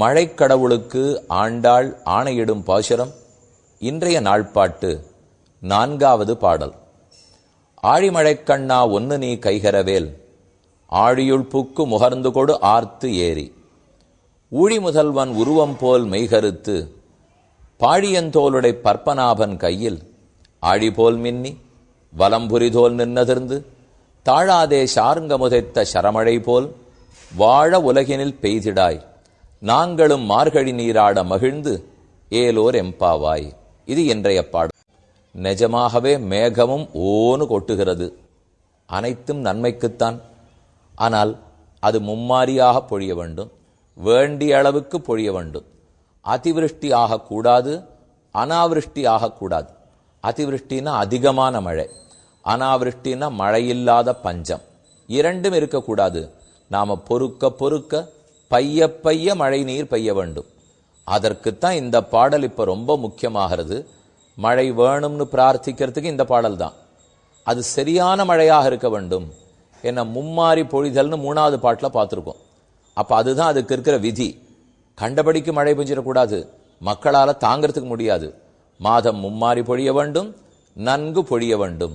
மழைக்கடவுளுக்கு ஆண்டாள் ஆணையிடும் பாசுரம். இன்றைய நாள்பாட்டு நான்காவது பாடல். ஆழிமழைக்கண்ணா ஒன்னு நீ கைகரவேல் ஆழியுள் புக்கு முகர்ந்து கொடு ஆர்த்து ஏறி. ஊழி முதல்வன் உருவம் போல் மெய்கருத்து பாழியந்தோளுடை பற்பநாபன் கையில் ஆழி போல் மின்னி வலம்புரிதோல் நின்னதிர்ந்து தாழாதே சார்ங்க முதைத்த சரமழை போல் வாழ உலகினில் பெய்திடாய். நாங்களும் மார்கழி நீராட மகிழ்ந்து ஏலோர் எம்பாவாய். இது இன்றைய பாடல். நிஜமாகவே மேகமும் ஓனு கொட்டுகிறது. அனைத்தும் நன்மைக்குத்தான். ஆனால் அது மும்மாரியாக பொழிய வேண்டும். வேண்டிய அளவுக்கு பொழிய வேண்டும். அதிவிருஷ்டி ஆகக்கூடாது அனாவிருஷ்டி ஆகக்கூடாது அதிவிருஷ்டினா அதிகமான மழை அனாவிருஷ்டினா மழையில்லாத பஞ்சம். இரண்டும் இருக்கக்கூடாது. நாம் பொறுக்க பொறுக்க பைய பைய மழை நீர் பெய்ய வேண்டும். அதற்குத்தான் இந்த பாடல் இப்போ ரொம்ப முக்கியமாகிறது. மழை வேணும்னு பிரார்த்திக்கிறதுக்கு இந்த பாடல் தான் அது சரியான மழையாக இருக்க வேண்டும். என்ன மும்மாரி பொழிதல்னு மூணாவது பாட்டில் பார்த்துருக்கோம். அப்போ அதுதான் அதுக்கு இருக்கிற விதி. கண்டபடிக்கு மழை பெஞ்சிடக்கூடாது. மக்களால் தாங்கிறதுக்கு முடியாது. மாதம் மும்மாரி பொழிய வேண்டும். நன்கு பொழிய வேண்டும்.